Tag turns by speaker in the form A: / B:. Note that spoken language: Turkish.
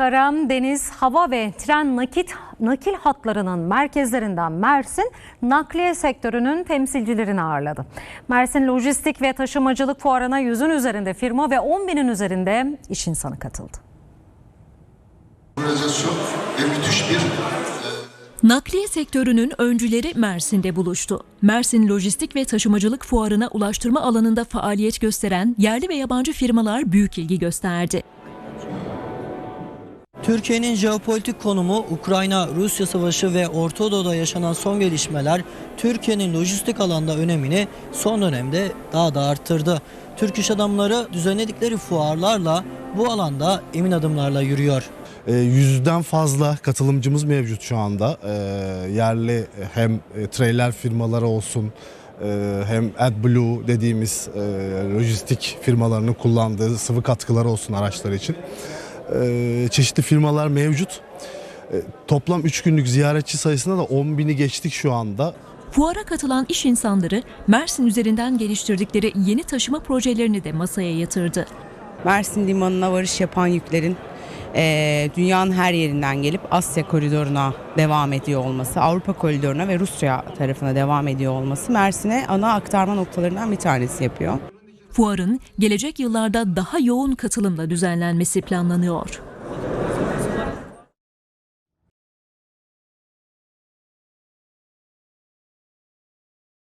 A: Kara, deniz, hava ve tren nakit nakil hatlarının merkezlerinden Mersin, nakliye sektörünün temsilcilerini ağırladı. Mersin Lojistik ve Taşımacılık Fuarı'na yüzün üzerinde firma ve 10 binin üzerinde iş insanı katıldı.
B: Nakliye sektörünün öncüleri Mersin'de buluştu. Mersin Lojistik ve Taşımacılık Fuarı'na ulaştırma alanında faaliyet gösteren yerli ve yabancı firmalar büyük ilgi gösterdi.
C: Türkiye'nin jeopolitik konumu, Ukrayna-Rusya savaşı ve Orta Doğu'da yaşanan son gelişmeler Türkiye'nin lojistik alanda önemini son dönemde daha da arttırdı. Türk iş adamları düzenledikleri fuarlarla bu alanda emin adımlarla yürüyor.
D: E, Yüzden fazla katılımcımız mevcut şu anda. E, yerli hem e, trailer firmaları olsun e, hem AdBlue dediğimiz e, lojistik firmalarının kullandığı sıvı katkılar olsun araçlar için. E, çeşitli firmalar mevcut. E, toplam 3 günlük ziyaretçi sayısında da 10 bini geçtik şu anda.
B: Fuara katılan iş insanları Mersin üzerinden geliştirdikleri yeni taşıma projelerini de masaya yatırdı.
E: Mersin Limanı'na varış yapan yüklerin eee, dünyanın her yerinden gelip Asya koridoruna devam ediyor olması, Avrupa koridoruna ve Rusya tarafına devam ediyor olması Mersin'e ana aktarma noktalarından bir tanesi yapıyor.
B: Fuarın gelecek yıllarda daha yoğun katılımla düzenlenmesi planlanıyor.